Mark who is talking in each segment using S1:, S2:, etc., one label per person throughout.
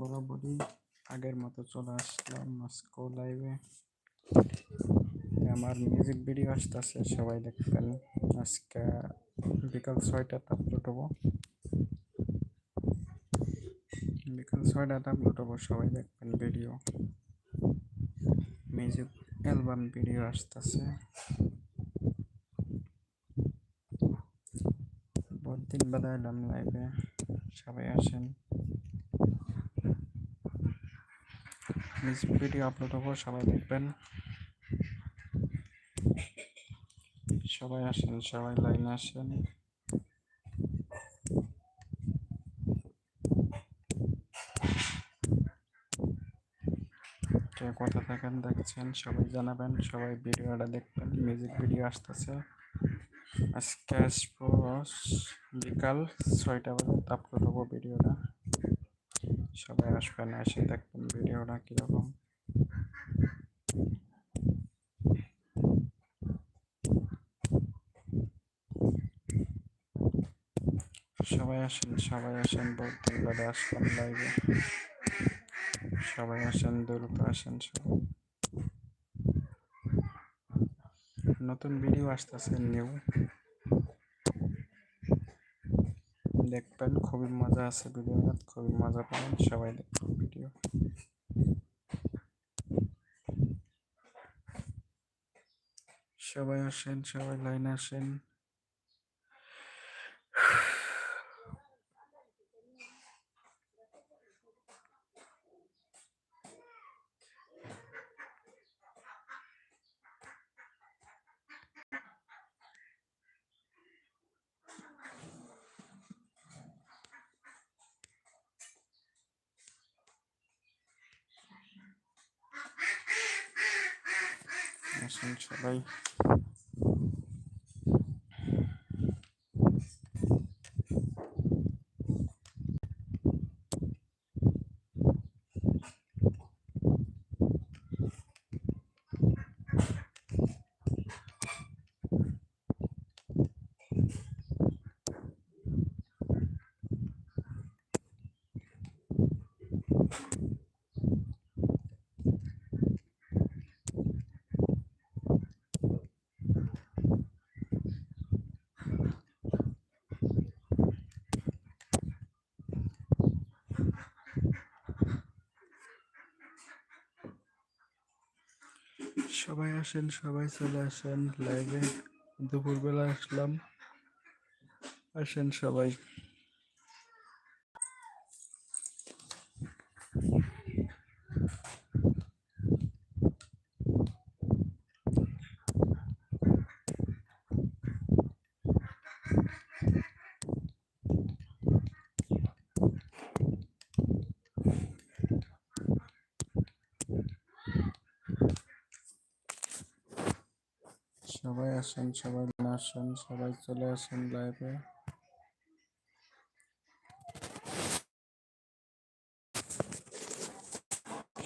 S1: বরাবরই আগের মতো চলে আসলাম মাস্কো লাইভে আমার মিউজিক ভিডিও আসতেছে, সবাই দেখবেন। আজকে বিকাল ছয়টাতে আপলোড হব। বিকাল ছয়টাতে আপলোড হব, সবাই দেখবেন ভিডিও মিউজিক অ্যালবাম ভিডিও আসতেছে। দিন বাদে এলাম লাইভে সবাই আসেন। মিউজিক ভিডিও আপলোড হব সবাই দেখবেন। সবাই আসেন, সবাই লাইনে আসেন। কে কোথা থাকেন দেখছেন, সবাই জানাবেন, সবাই ভিডিওটা দেখবেন। মিউজিক ভিডিও আসতেছে। আজকে আসব বিকাল ছয়টা বাজে আপলোড হব ভিডিওটা। সবাই আসবেন এসে দেখবেন ভিডিওটা কীরকম। সবাই আসেন সবাই আসেন বহুত দিন বাদে আসলাম লাইভে সবাই আসেন দ্রুত আসেন, সবাই। নতুন ভিডিও আসতেছে নিউ দেখবেন, খুবই মজা আছে ভিডিওটা খুবই মজা পাবেন সবাই দেখবেন ভিডিও সবাই আসেন, সবাই লাইনে আসেন। আসেন সবাই সবাই আসেন সবাই চলে আসেন লাইভে দুপুরবেলা আসলাম। আসেন সবাই। সবাই আসেন সবাই আসেন, সবাই চলে আসেন লাইভে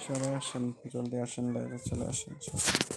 S1: সবাই আসেন, জলদি আসেন লাইভে চলে আসেন। সবাই